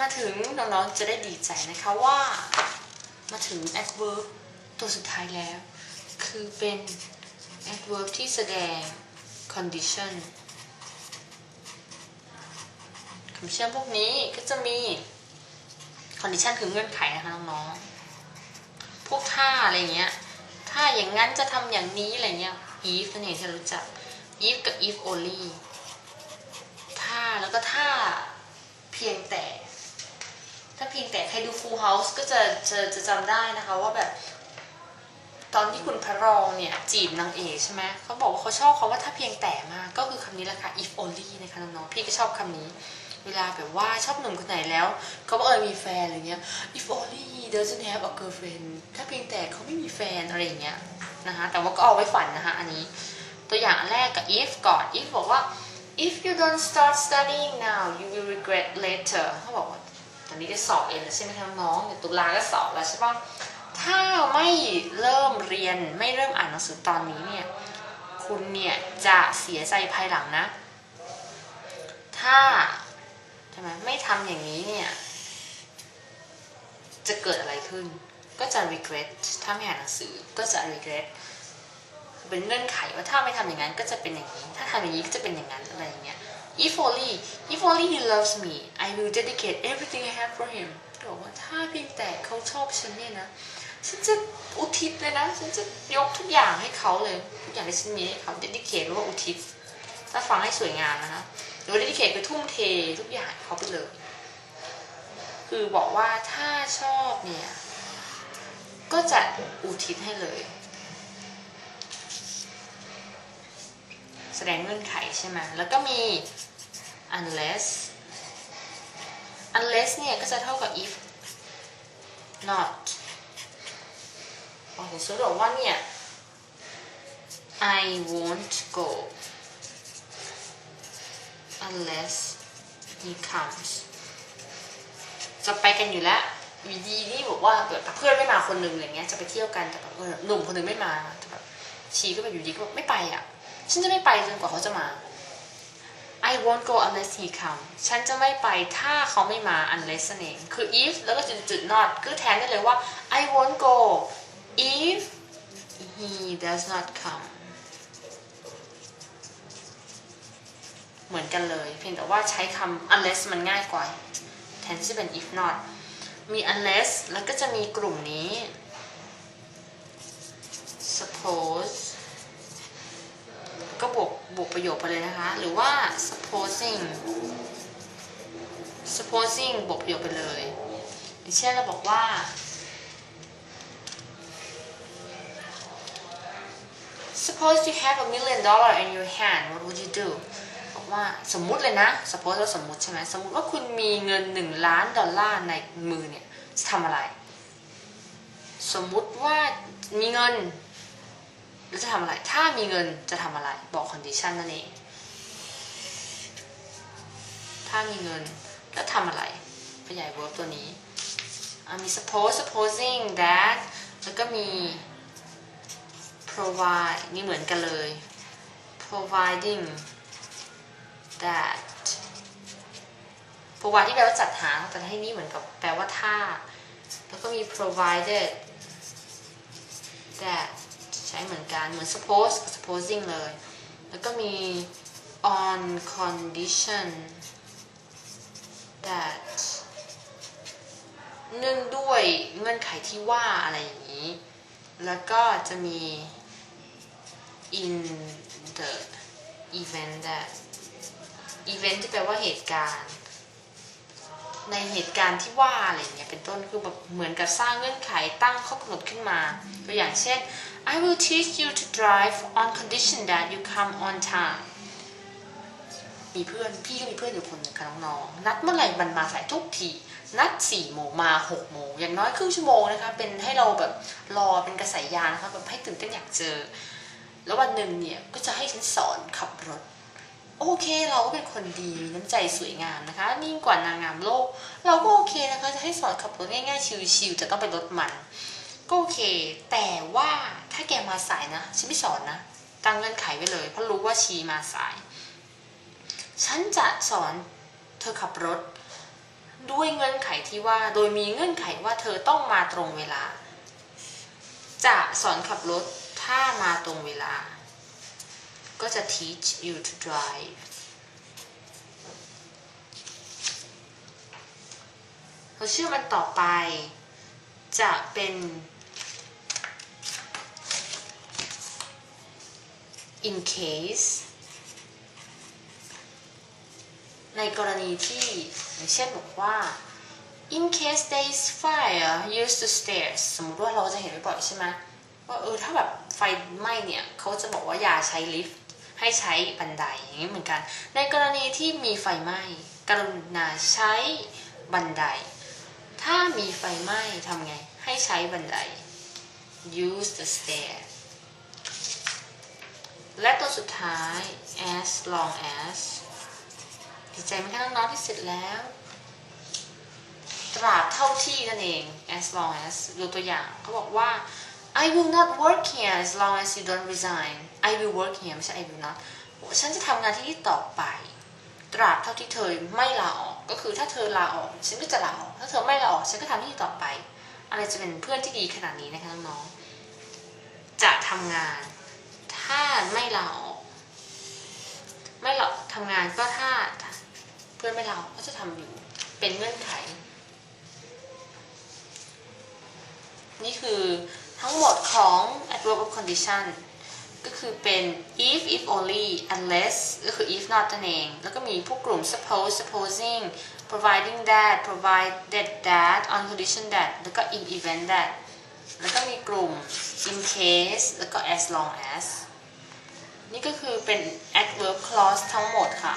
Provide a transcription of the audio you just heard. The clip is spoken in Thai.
มาถึงน้องๆจะได้ดีใจนะคะว่า มาถึง adverb ตัวสุดท้ายแล้ว คือเป็น adverb ที่แสดง condition คำเชื่อมพวกนี้ก็จะมี condition คือเงื่อนไขนะคะน้องๆ พวกท่าอะไรเงี้ย ถ้าอย่างนั้นจะทำอย่างนี้อะไรเงี้ย if นั่นเองที่เรารู้จัก if กับ if only ถ้าแล้วก็ถ้าเพียงแต่ ถ้าเพียงแต่ใครดู Full House ก็จะจะจะจำได้นะคะว่าแบบ ตอนที่คุณพระรองเนี่ย จีบนางเอกใช่ไหมเขาบอกว่าเขาชอบเขาว่าถ้าเพียงแต่มากก็คือคำนี้แหละค่ะ if only นะคะน้องๆพี่ก็ชอบคำนี้ เวลาแบบว่าชอบหนุ่มคนไหนแล้วเขาบอกเออมีแฟนอะไรเงี้ย if only he doesn't have a girlfriend ถ้าเพียงแต่เขาไม่มีแฟนอะไรอย่างเงี้ยนะคะแต่ว่าก็เอาไว้ฝันนะคะอันนี้ตัวอย่างแรกกับ if ก่อน if บอกว่า if you don't start studying now you will regret later เขาบอกว่า อนนี้ก็สอบเองแล้วใช่ไหมคะน้องเดี๋ยวตุลาก็สอบแล้วใช่ปะถ้าไม่เริ่มเรียนไม่เริ่มอ่านหนังสือตอนนี้เนี่ยคุณเนี่ยจะเสียใจภายหลังนะ ถ้าใช่ไหมไม่ทำอย่างนี้เนี่ยจะเกิดอะไรขึ้น ก็จะ regret ถ้าไม่อ่านหนังสือก็จะ regret เป็นเงื่อนไขว่าถ้าไม่ทำอย่างนั้นก็จะเป็นอย่างนี้ ถ้าทำอย่างนี้ก็จะเป็นอย่างนั้นอะไรอย่างเงี้ย if only if only he loves me I will dedicate everything I have for him บอกว่าถ้าเพียงแต่เขาชอบฉันเนี่ยนะ ฉันจะอุทิศเลยนะ ฉันจะยกทุกอย่างให้เขาเลย ทุกอย่างที่ฉันมีให้เขา dedicate หรือว่าอุทิศ ถ้าฟังให้สวยงามนะคะหรือว่า dedicate คือทุ่มเททุกอย่างเขาไปเลย คือบอกว่าถ้าชอบเนี่ย ก็จะอุทิศให้เลย แส ดงเงื่อนไขใช่ไหมแล้วก็มี unless unless เนี่ยก็จะเท่ากับ if not โอ้โหสมมติว่าเนี่ย I won't go unless he comes จะไปกันอยู่แล้วอยู่ดีนี่บอกว่าเกิดเพื่อนไม่มาคนหนึ่งอะไรเงี้ยจะไปเที่ยวกันแต่แบบหนุ่มคนหนึ่งไม่มาแต่แบบชีก็แบบอยู่ดีก็บอกไม่ไปอะ ฉันจะไม่ไปจนกว่าเขาจะมา I won't go unless he comes ฉันจะไม่ไปถ้าเขาไม่มา unless นั่นเองคือ if แล้วก็จุดจุด not คือแทนได้เลยว่า I won't go if he does not come เหมือนกันเลย เพียงแต่ว่าใช้คำ unless มันง่ายกว่า แทนที่จะเป็น if not มี unless แล้วก็จะมีกลุ่มนี้ suppose ก็บวกบวก ประโยคไปเลยนะคะ หรือว่า supposing supposing บวกประโยคไปเลยอย่างเช่นเราบอกว่า suppose you have a million dollar in your hand what would you do บอกว่าสมมุติเลยนะ suppose ว่าสมมุติใช่ไหมสมมุติว่าคุณมีเงินหนึ่งล้านดอลลาร์ในมือเนี่ยจะทำอะไร สมมุติว่ามีเงิน แล้วจะทำอะไร ถ้ามีเงินจะทำอะไร บอก condition นั่นเอง ถ้ามีเงินแล้วทำอะไร ขยาย verb ตัวนี้ มี suppose supposing that แล้วก็มี provide นี่เหมือนกันเลย providing that provide ที่แปลว่าจัดหาแต่ให้นี่เหมือนกับแปลว่าถ้าแล้วก็มี provided that ช้เหมือนกันเหมือน suppose กับ supposing เลย แล้วก็มี on condition that เนื่องด้วยเงื่อนไขที่ว่าอะไรอย่างนี้ แล้วก็จะมี in the event that event ที่แปลว่าเหตุการณ์ ในเหตุการณ์ที่ว่าอะไรเงี้ยเป็นต้นคือแบบเหมือนกับสร้างเงื่อนไขตั้งข้อกำหนดขึ้นมา ตัวอย่างเช่น I will teach you to drive on condition that you come on time มีเพื่อนพี่ก็มีเพื่อนอยู่คนนึงค่ะน้องๆนัดเมื่อไหร่มันมาสายทุกทีนัดสี่โมงมาหกโมงอย่างน้อยครึ่งชั่วโมงนะคะเป็นให้เราแบบรอเป็นกระสายยานะคะแบบให้ตื่นเต้นอยากเจอ แล้ววันหนึ่งเนี่ยก็จะให้ฉันสอนขับรถ โอเคเราก็เป็นคนดีมีน้ำใจสวยงามนะคะยิ่งกว่านางงามโลก เราก็โอเคนะคะจะให้สอนขับรถง่ายๆชิวๆจะต้องไปรถมันก็โอเค แต่ว่าถ้าแกมาสายนะฉันไม่สอนนะตั้งเงื่อนไขไว้เลย เพราะรู้ว่าชีมาสาย ฉันจะสอนเธอขับรถ ด้วยเงื่อนไขที่ว่า โดยมีเงื่อนไขว่าเธอต้องมาตรงเวลา จะสอนขับรถถ้ามาตรงเวลา ก็จะ teach you to drive เราเชื่อมันต่อไป จะเป็น in case ในกรณีที่อย่างเช่นบอกว่า in case there is fire use the stairs สมมติว่าเราจะเห็นบ่อยใช่ไหมว่าเออถ้าแบบไฟไหม้เนี่ย เขาจะบอกว่าอย่าใช้ลิฟต์ ให้ใช้บันไดอย่างนี้เหมือนกัน ในกรณีที่มีไฟไหม้กรุณาใช้บันได ถ้ามีไฟไหม้ทำไง ให้ใช้บันได use the stair และตัวสุดท้าย as long as ดีใจไหมคะน้องๆที่เสร็จแล้ว ตราบเท่าที่นั่นเอง as long as ดูตัวอย่างเขาบอกว่า I will not work here as long as you don't resign I will work here ไม่ใช่ I will not ฉันจะทำงานที่นี่ต่อไป ตราบเท่าที่เธอไม่ลาออก ก็คือถ้าเธอลาออก ฉันก็จะลาออก ถ้าเธอไม่ลาออกฉันก็ทำที่นี่ต่อไป อะไรจะเป็นเพื่อนที่ดีขนาดนี้นะคะน้องๆจะทำงาน ถ้าไม่ลาออก ไม่หรอกทำงานก็ถ้าเพื่อนไม่ลาออกก็จะทำอยู่ เป็นเงื่อนไข นี่คือ ทั้งหมดของ adverb of condition ก็คือเป็น if if only unless ก็คือ if not นั่นเอง แล้วก็มีพวกกลุ่ม suppose supposing providing that provided that on condition that แล้วก็ in event that แล้วก็มีกลุ่ม in case แล้วก็ as long as นี่ก็คือเป็น adverb clause ทั้งหมดค่ะ